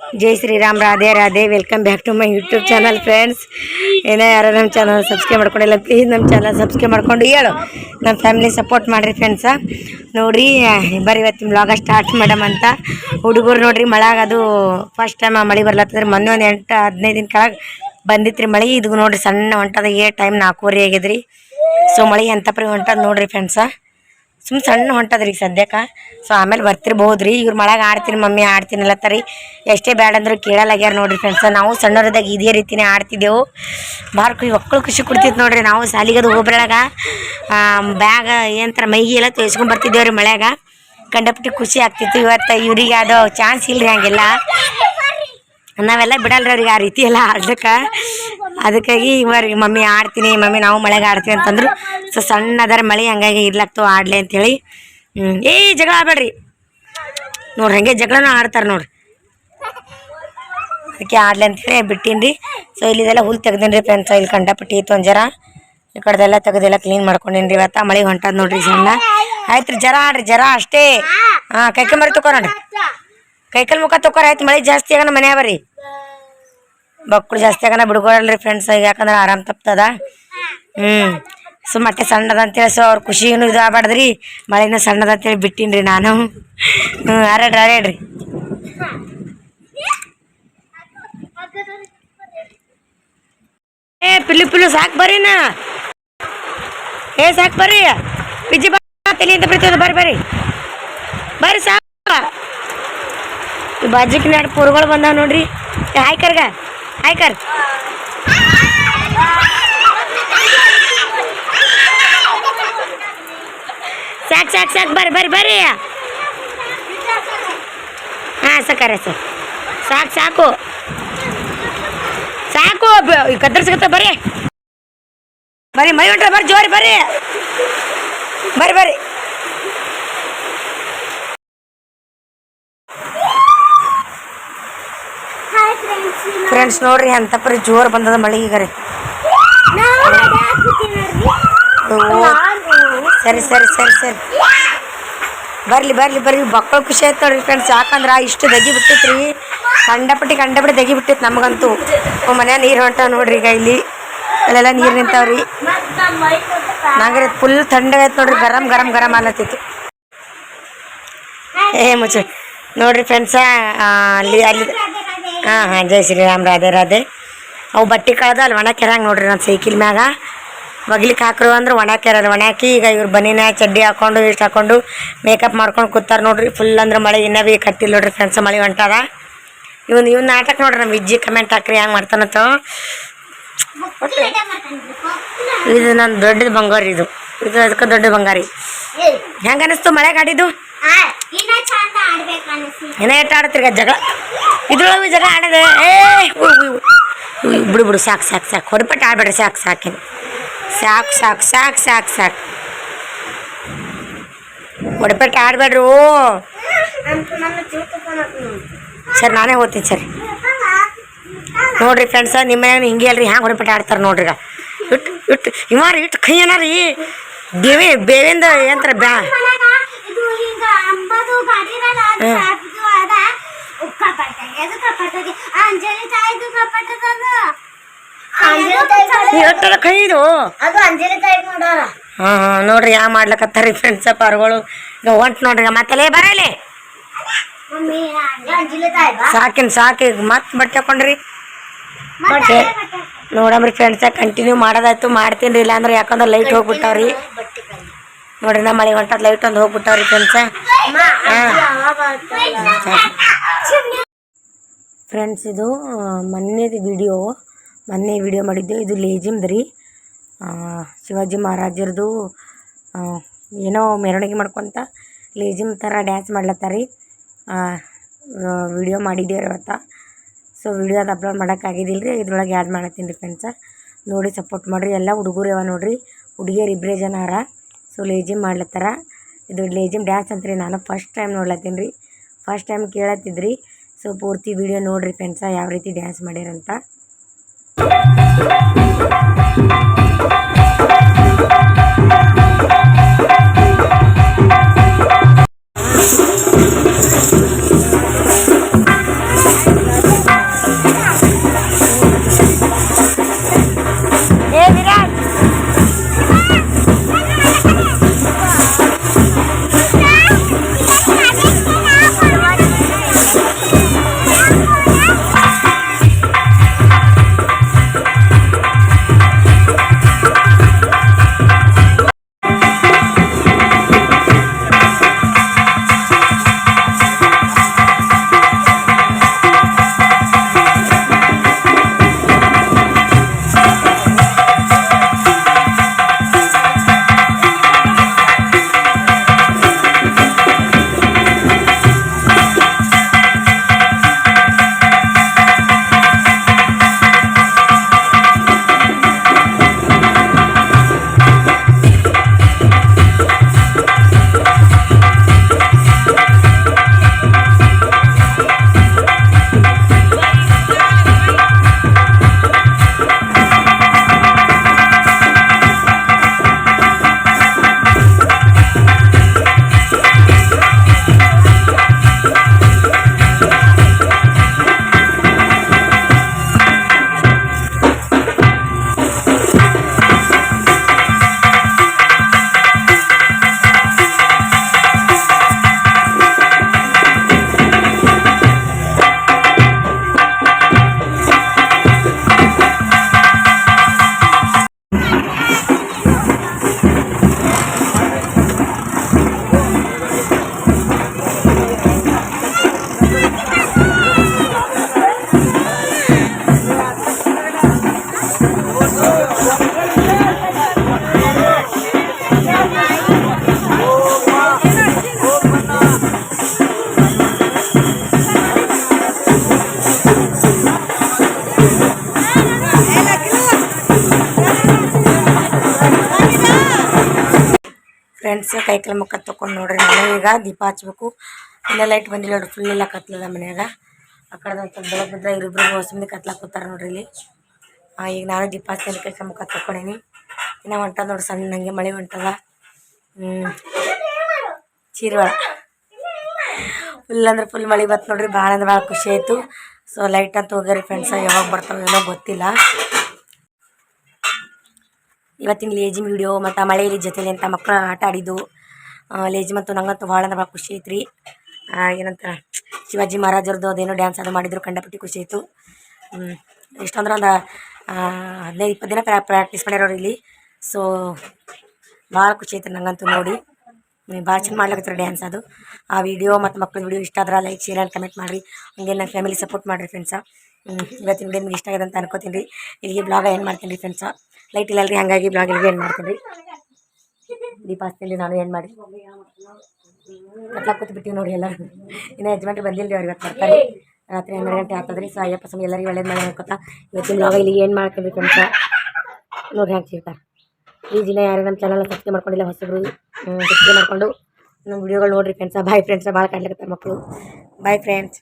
Jai Shriram, Radhe Radhe welcome back to my YouTube channel friends ಏನೋ ಯಾರೋ ನಮ್ಮ channel subscribe ಮಾಡ್ಕೊಂಡಿಲ್ಲ please ನಮ್ಮ ಚಾನಲ್ ಸಬ್ಸ್ಕ್ರೈಬ್ ಮಾಡ್ಕೊಂಡು ಹೇಳು. ನಮ್ಮ ಫ್ಯಾಮಿಲಿ ಸಪೋರ್ಟ್ ಮಾಡಿರಿ ಫ್ರೆಂಡ್ಸ ನೋಡಿರಿ ಬರೀ ಇವತ್ತು ವ್ಲಾಗ ಸ್ಟಾರ್ಟ್ ಮಾಡಮ್ ಅಂತ. ಹುಡುಗರು ನೋಡ್ರಿ, ಮಳೆಯಾಗ ಅದು ಫಸ್ಟ್ ಟೈಮ್ ಮಳೆ ಬರ್ಲತ್ತಂದ್ರೆ ಮೊನ್ನೆ ಒಂದು ಎಂಟು, ಹದಿನೈದು ದಿನ ಕೆಳಗೆ ಬಂದಿತ್ತು ಮಳೆ. ಇದು ನೋಡಿರಿ ಸಣ್ಣ ಹೊಂಟದ, ಏ ಟೈಮ್ ನಾಲ್ಕೂವರೆ ಆಗಿದ್ರಿ. ಸೊ ಮಳೆ ಎಂಥ ಪರಿ ಹೊಂಟದ ನೋಡಿರಿ ಫ್ರೆಂಡ್ಸ ಸುಮ್ ಸಣ್ಣ ಹೊಂಟದ್ರಿ ಈಗ ಸದ್ಯಕ್ಕೆ. ಸೊ ಆಮೇಲೆ ಬರ್ತಿರ್ಬೋದು ರೀ ಇವ್ರು ಮಳೆಗೆ ಆಡ್ತೀನಿ, ಮಮ್ಮಿ ಆಡ್ತೀನಿ ತರಿ ಎಷ್ಟೇ ಬ್ಯಾಡ ಅಂದ್ರೆ ಕೇಳಲಾಗ್ಯಾರ ನೋಡ್ರಿ ಫ್ರೆಂಡ್ಸ್ ನಾವು ಸಣ್ಣವ್ರದಾಗ ಇದೇ ರೀತಿನೇ ಆಡ್ತಿದ್ದೆವು. ಭಾಳ ಖುಷಿ, ಒಕ್ಕಳು ಖುಷಿ ಕೊಡ್ತಿತ್ತು ನೋಡ್ರಿ ನಾವು ಸಾಲಿಗದು ಹೋಗ್ಬಿಡಾಗ ಬ್ಯಾಗ ಏನಂತಾರ ಮೈಗೆ ಎಲ್ಲ ತೋರಿಸ್ಕೊಂಡು ಬರ್ತಿದ್ದೇವ್ರಿ ಮಳೆಯಾಗ. ಕಂಡಪಟ್ಟಿ ಖುಷಿ ಆಗ್ತಿತ್ತು. ಇವತ್ತು ಇವ್ರಿಗೆ ಅದು ಚಾನ್ಸ್ ಇಲ್ರಿ ಹಂಗೆಲ್ಲ. ನಾವೆಲ್ಲ ಬಿಡಲ್ರಿ ಅವ್ರಿಗೆ ಆ ರೀತಿ ಎಲ್ಲ ಆಡ್ಲಿಕ್ಕೆ. ಅದಕ್ಕಾಗಿ ಇವ್ರಿಗೆ ಮಮ್ಮಿ ಆಡ್ತೀನಿ, ಮಮ್ಮಿ ನಾವು ಮಳೆಗೆ ಆಡ್ತೀವಿ ಅಂತಂದ್ರು ಸೊ ಸಣ್ಣ ಅದರ ಮಳೆ ಹಂಗಾಗಿ ಇರ್ಲಾಕ್ತು ಆಡ್ಲಿ ಅಂತೇಳಿ. ಏ, ಜಗಳ ಆಡ್ಬೇಡ್ರಿ. ನೋಡ್ರಿ, ಹಂಗೆ ಜಗಳನೂ ಆಡ್ತಾರೆ ನೋಡ್ರಿ. ಅದಕ್ಕೆ ಆಡ್ಲಿ ಅಂತೇಳಿ ಬಿಟ್ಟೀನಿ ರೀ ಸೊ ಇಲ್ಲಿದೆಲ್ಲ ಹುಲ್ ತೆಗ್ದೀನಿ ರೀ ಫ್ರೆಂಡ್ಸ್ ಇಲ್ಲಿ ಕಂಡಪಟ್ಟಿ ಇತ್ತು ಒಂದು ಜರ ಈ ಕಡೆದೆಲ್ಲ ತೆಗೆದೆಲ್ಲ ಕ್ಲೀನ್ ಮಾಡ್ಕೊಂಡೇನಿ ರೀ ಇವತ್ತು. ಮಳೆ ಹೊಂಟದ ನೋಡ್ರಿ ಸಣ್ಣ ಆಯ್ತು ಜರ ಆಡ್ರಿ, ಜರ ಅಷ್ಟೇ. ಹಾಂ, ಕೈಕಲ್ ಮರಿ ತಗೋ ನೋಡ್ರಿ ಕೈಕಲ್ ಮುಖ ತಕೋರ. ಆಯ್ತು, ಮಳೆ ಜಾಸ್ತಿ ಆಗನ ಮನೆ ಬರ್ರಿ. ಬಕ್ಕಳು ಜಾಸ್ತಿ ಆಗನ ಬಿಡ್ಕೊಳಲ್ರಿ ಫ್ರೆಂಡ್ಸ್ ಯಾಕಂದ್ರೆ ಆರಾಮ್ ತಪ್ತದ. ಹ್ಞೂ ಸೊ ಮತ್ತೆ ಸಣ್ಣದ ಅಂತೇಳಿ ಸೊ ಅವ್ರ ಖುಷಿನೂ ಇದು ಆಗ್ಬಾರ್ದ್ರಿ ಮಳೆನೂ ಸಣ್ಣದ ಅಂತೇಳಿ ಬಿಟ್ಟಿನ್ರಿ ನಾನು. ಹ್ಞೂ ಹರಡ್ರಿ ಹರಡ್ರಿ ಏ, ಪಿಲ್ಲು ಪಿಲ್ಲು, ಸಾಕು ಬರ್ರಿ ನಾ. ಏ, ಸಾಕು ಬರ್ರಿ. ಬಿಜಿ ಬಾ, ತಲೆ ಅಂತ ಬರ್ತದ ಬರ್ರಿ ಬರ್ರಿ. ಬರ್ರಿ, ಸಾಕು. ಈ ಬಾಜುಕಿನ ಎರಡು ಪೂರ್ಗಳು ಬಂದಾವ ನೋಡ್ರಿ. ಹಾಯ್ ಕರ್ಗ, ಹಾಯ್ ಕರ್. ಸಾಕು ಸಾಕು ಸಾಕು ಬರ್ರಿ ಬರ್ರಿ ಬರ್ರಿ. ಹಾಂ ಸಕಾರ ಸರ್. ಸಾಕು ಸಾಕು. ಸಾಕು ಕತ್ತರಿಸ್ಕತ್ತ ಬರ್ರಿ. ಬರ್ರಿ ಮೈ ಹೊಂಟ್ರೆ ಬರ್ರಿ ಜೋರಿ ಬರ್ರಿ. ಬರ್ರಿ ಬರ್ರಿ. ಫ್ರೆಂಡ್ಸ್ ನೋಡ್ರಿ ಅಂತಪ್ರಿ ಜೋರ್ ಬಂದದ ಮಳೆ ಈಗ ರೀ. ಸರಿ ಸರಿ ಸರಿ ಸರಿ. ಬರ್ಲಿ ಬರ್ಲಿ ಬರ್ರಿ ಮಕ್ಕಳು ಖುಷಿ ಆಯ್ತು ನೋಡ್ರಿ ಫ್ರೆಂಡ್ಸ್ ಯಾಕಂದ್ರೆ ಇಷ್ಟು ದಗಿ ಬಿಟ್ಟಿತ್ರಿ. ಕಂಡಪಟ್ಟಿ ಕಂಡಪಟ್ಟಿ ದಗಿ ಬಿಟ್ಟಿತ್ತು ನಮಗಂತೂ. ಮನೆ ನೀರು ಹೊಂಟಾವ ನೋಡ್ರಿ ಈಗ ಇಲ್ಲಿ. ಅಲ್ಲೆಲ್ಲ ನೀರು ನಿಂತಾವ್ರಿ. ನಂಗೆ ಫುಲ್ ತಣ್ಣಗಾಯ್ತು ನೋಡ್ರಿ. ಗರಂ ಗರಂ ಗರಂ ಅನ್ನತ್ತಿತ್ತು. ಏ, ಮುಚ್ಚ. ನೋಡ್ರಿ ಫ್ರೆಂಡ್ಸ ಅಲ್ಲಿ ಅಲ್ಲಿ ಹಾಂ ಹಾಂ, ಜೈ ಶ್ರೀರಾಮ್, ರಾಧೆ ರಾಧೆ. ಅವು ಬಟ್ಟೆ ಕಳ್ದ ಅಲ್ಲಿ ಒಣ ಕೆರಂಗೆ ನೋಡ್ರಿ ನನ್ನ ಸೈಕಿಲ್ ಮ್ಯಾಗ. ಒಗ್ಲಿಕ್ಕೆ ಹಾಕ್ರು ಅಂದ್ರೆ ಒಣ ಒಣಾಕಿ ಒಣ ಈಗ ಇವ್ರು ಬನಿನ ಚಡ್ಡಿ ಹಾಕೊಂಡು, ಇಷ್ಟು ಹಾಕೊಂಡು ಮೇಕಪ್ ಮಾಡ್ಕೊಂಡು ಕೂತಾರ ನೋಡ್ರಿ. ಫುಲ್ ಅಂದ್ರೆ ಮಳೆ ಇನ್ನೂ ಭೀ ಕಟ್ಟಿಲ್ಲ ನೋಡ್ರಿ ಫ್ರೆಂಡ್ಸ್ ಮಳೆ ಹೊಂಟಾರ ಇವನ್, ಇವ್ನ ನಾಟಕ ನೋಡ್ರಿ ನಮ್ಮ ವಿಜ್ಜಿ ಕಮೆಂಟ್ ಹಾಕ್ರಿ ಹೆಂಗೆ ಮಾಡ್ತಾನತ್ತ ಇದು ನನ್ನ ದೊಡ್ಡದು ಬಂಗಾರಿ ಇದು. ಇದು ಅದಕ್ಕೆ ದೊಡ್ಡ ಬಂಗಾರಿ. ಹೆಂಗೆ ಅನಿಸ್ತು ಮಳೆ ಗಾಡಿದು ಏನ ಎಷ್ಟು ಆಡತ್ರಿ ಜಗಳ? ಇದ್ರೊಳಗೆ ಜಗಳ ಆಡದೆ. ಏ ಬಿಡು ಬಿಡು, ಸಾಕು ಸಾಕು ಸಾಕು. ಹೊರಪಟ್ಟು ಆಡ್ಬೇಡ್ರಿ, ಸಾಕು ಸಾಕಿನ ಸಾಕು ಸಾಕು ಸಾಕು ಸಾಕು ಸಾಕು. ಹೊಡಪಟ್ಟು ಆಡ್ಬೇಡ್ರಿ. ಸರ್, ನಾನೇ ಓದ್ತೀನಿ ಸರ್. ನೋಡ್ರಿ ಫ್ರೆಂಡ್ಸ ನಿಮ್ಮ ಮನ್ಯಾಗ ಹಿಂಗೆ ಅಲ್ರಿ ಹ್ಯಾಂಗೆ ಹೊರಪಟ್ಟು ಆಡ್ತಾರೆ ನೋಡ್ರಿ ಇಟ್ಟು ಇಟ್ಟು ಇವಾರ ಇಟ್ಟು ಕೈ ಏನಾರ ರೀ ಬೇವೆ, ಬೇವಿಂದ ಏನಂತಾರೆ ಬ್ಯಾ ಇದು ತಾಯಿದು ಕೈ ಇದು. ಹಾಂ ಹಾಂ ನೋಡ್ರಿ ಯಾ ಮಾಡ್ಲಕತ್ತಾರಿ ಫ್ರೆಂಡ್ಸ ಪಾರ್ಗಳು ಈಗ ಹೊಂಟ್ ನೋಡ್ರಿ ಮತ್ತೆ ಮತ್ತಲೇ ಬರಲಿ ಸಾಕಿನ್ ಸಾಕಿ ಮತ್ ಮತ್ತೆ ಬಟ್ಟೆ ಹಾಕೊಂಡ್ರಿ. ಬಟ್ಟೆ. ನೋಡಮ್ರಿ ಫ್ರೆಂಡ್ಸ ಕಂಟಿನ್ಯೂ ಮಾಡೋದಾಯ್ತು ಮಾಡ್ತೀನಿ ಇಲ್ಲಾಂದ್ರೆ ಯಾಕಂದ್ರೆ ಲೈಟ್ ಹೋಗ್ಬಿಟ್ಟಾವ್ರಿ. ನೋಡ್ರಿ ನಮ್ಮ ಮಳೆ ಹೊಂಟದ ಲೈಟ್ ಒಂದು ಹೋಗ್ಬಿಟ್ಟಾವ್ರಿ ಫ್ರೆಂಡ್ಸ ಫ್ರೆಂಡ್ಸ್ ಇದು ಮೊನ್ನೆದು ವಿಡಿಯೋ ಮೊನ್ನೆ ವಿಡಿಯೋ ಮಾಡಿದ್ದೆವು ಇದು ಲೇಜಿಮ್ದು ರೀ ಶಿವಾಜಿ ಮಹಾರಾಜರದು ಏನೋ ಮೆರವಣಿಗೆ ಮಾಡ್ಕೊತ ಲೇಜಿಮ್ ಥರ ಡ್ಯಾನ್ಸ್ ಮಾಡ್ಲತ್ತಾರ. ವಿಡಿಯೋ ಮಾಡಿದ್ದೇವೆ ಇವತ್ತು ಸೊ ವಿಡಿಯೋ ಅದು ಅಪ್ಲೋಡ್ ಮಾಡೋಕ್ಕಾಗಿದ್ದಿಲ್ಲ ರೀ ಇದ್ರೊಳಗೆ ಆ್ಯಡ್ ಮಾಡತ್ತೀನಿ ರೀ ಫ್ರೆಂಡ್ಸ ನೋಡಿ ಸಪೋರ್ಟ್ ಮಾಡಿರಿ. ಎಲ್ಲ ಹುಡುಗರು ಯಾವ ನೋಡಿರಿ. ಹುಡುಗಿಯರು ಇಬ್ಬರೇ ಜನ ಅರ. ಸೊ ಲೇಜಿಮ್ ಮಾಡ್ಲತ್ತಾರ. ಇದು ಲೇಜಿಮ್ ಡ್ಯಾನ್ಸ್ ಅಂತ ರೀ ನಾನು ಫಸ್ಟ್ ಟೈಮ್ ನೋಡ್ಲತ್ತೀನಿ ರೀ. ಫಸ್ಟ್ ಟೈಮ್ ಕೇಳತ್ತಿದ್ರಿ. ಸೊ ಪೂರ್ತಿ ವಿಡಿಯೋ ನೋಡಿರಿ ಫ್ರೆಂಡ್ಸ ಯಾವ ರೀತಿ ಡ್ಯಾನ್ಸ್ ಮಾಡ್ಯಾರಂತ. Thank you. ಫ್ರೆಂಡ್ಸ್ ಕೈಕಲ ಕಾಲು ಮುಖ ತೊಗೊಂಡು ನೋಡ್ರಿ ಈಗ ದೀಪ ಹಚ್ಬೇಕು. ಇನ್ನ ಲೈಟ್ ಬಂದಿಲ್ಲ ನೋಡ್ರಿ ಫುಲ್ ಎಲ್ಲ ಕತ್ಲದ ಮನ್ಯಾಗ. ಆ ಕಡೆ ಒಂದು ಬೆಳಗ್ಗೆ ಬಿದ್ದ ಇರಿಬ್ರು ಹೊಸ ಮಂದಿ ಕತ್ಲಾಕ್ ಕೂತಾರ ನೋಡ್ರಿ ಇಲ್ಲಿ. ಈಗ ನಾನು ದೀಪ ಹಚ್ಚಿ ಕೈ ಕಾಲು ಮುಖ ತೊಗೊಂಡೇನಿ ಇನ್ನು ಹೊಂಟದ ನೋಡ್ರಿ, ಸಣ್ಣ ನನಗೆ ಮಳೆ ಹೊಂಟದ. ಚೀರವಾಳ. ಫುಲ್ ಅಂದ್ರೆ ಫುಲ್ ಮಳೆ ಬತ್ತು ನೋಡ್ರಿ ಭಾಳ ಅಂದ್ರೆ ಭಾಳ ಖುಷಿ ಆಯಿತು. ಸೊ ಲೈಟ್ ಅಂತ ಹೋಗ್ಯಾರಿ ಫ್ರೆಂಡ್ಸ್ ಯಾವಾಗ ಬರ್ತಾವೆ ಏನೋ ಗೊತ್ತಿಲ್ಲ. ಇವತ್ತಿನ ಲೇಜಿಮ್ ವಿಡಿಯೋ ಮತ್ತು ಮಳೆಯಲ್ಲಿ ಜೊತೆಲಿ ಅಂತ ಮಕ್ಕಳು ಆಟ ಆಡಿದ್ದು. ಲೇಜಿ ಮತ್ತು ನಂಗಂತೂ ಭಾಳ ಅಂದ್ರೆ ಭಾಳ ಖುಷಿ ಐತ್ರಿ. ರೀ ಏನಂತ ಶಿವಾಜಿ ಮಹಾರಾಜರದ್ದು ಅದೇನೋ ಡ್ಯಾನ್ಸ್ ಅದು ಮಾಡಿದ್ರು, ಕಂಡಪಟ್ಟಿ ಖುಷಿ ಆಯಿತು. ಎಷ್ಟಂದ್ರೆ ಒಂದು ಹದಿನೈದು, ಇಪ್ಪತ್ತು ದಿನ ಪ್ರಾಕ್ಟೀಸ್ ಮಾಡ್ಯಾರ ಇಲ್ಲಿ. ಸೊ ಭಾಳ ಖುಷಿ ಐತ್ರಿ ನಂಗಂತೂ ನೋಡಿ. ಭಾಳ ಚೆಂದ ಮಾಡ್ಲಿಕತ್ತಾರೆ ಡ್ಯಾನ್ಸ್ ಅದು. ಆ ವಿಡಿಯೋ ಮತ್ತು ಮಕ್ಕಳ ವಿಡಿಯೋ ಇಷ್ಟ ಆದ್ರೆ ಲೈಕ್ ಶೇರ್ ಆ್ಯಂಡ್ ಕಮೆಂಟ್ ಮಾಡಿರಿ. ಹಂಗೆ ನನ್ನ ಫ್ಯಾಮಿಲಿ ಸಪೋರ್ಟ್ ಮಾಡಿರಿ ಫ್ರೆಂಡ್ಸ ಇವತ್ತಿನ ವಿಡಿಯೋ ನಿಮ್ಗೆ ಇಷ್ಟ ಆಗಿದೆ ಅಂತ ಅನ್ಕೋತೀನಿ ರೀ. ಇಲ್ಲಿಗೆ ಬ್ಲಾಗ್ ಏನು ಮಾಡ್ತೀನಿ ರೀ ಫ್ರೆಂಡ್ಸ ಲೈಟ್ ಇಲ್ಲ ರೀ ಹಾಗಾಗಿ ಬ್ಲಾಗ್ ಇಲ್ಲಿಗೆ ಏನು ಮಾಡ್ತೀನಿ ರೀ? ದೀಪ ನಾನು ಏನು ಮಾಡಿ? ಕತ್ಲಾಕ್ ಕೂತ್ಬಿಟ್ಟಿವಿ ನೋಡಿ ಎಲ್ಲರೂ. ಇನ್ನು ಯಜಮಾನ್ರಿ ಬಂದಿಲ್ಲ ರೀ ಅವ್ರು ಇವತ್ತು ಬರ್ತಾರೆ. ರಾತ್ರಿ ಹನ್ನೆರಡು ಗಂಟೆ ಆಗ್ತದೆ ರೀ ಸೊ ಅಯ್ಯಪ್ಪ ಸ್ವಾಮಿ ಎಲ್ಲರಿಗೂ ಒಳ್ಳೇದು ಮಾಡಿ ಅನ್ಕೋತಾ. ಇವತ್ತಿನ ಬ್ಲಾಗ್ ಇಲ್ಲಿಗೆ ಏನು ಮಾಡ್ತೀನಿ ಫ್ರೆಂಡ್ಸ ನೋಡಿ ಹ್ಯಾಂಗೆ ಸಿಗ್ತಾರೆ ಈ ದಿನ ಯಾರು ನಮ್ಮ ಚಾನಲ್ ಸಬ್ಸ್ಕ್ರೈಬ್ ಮಾಡ್ಕೊಂಡಿಲ್ಲ, ಹೊಸಬ್ರು ಸಬ್ಸ್ಕ್ರೈಬ್ ಮಾಡಿಕೊಂಡು ನಮ್ಮ ವಿಡಿಯೋಗಳು ನೋಡಿರಿ ಫ್ರೆಂಡ್ಸ ಬಾಯ್ ಫ್ರೆಂಡ್ಸ ಭಾಳ ಕಾಣ್ಲಿಕ್ಕೆ ಮಕ್ಕಳು ಬಾಯ್ ಫ್ರೆಂಡ್ಸ್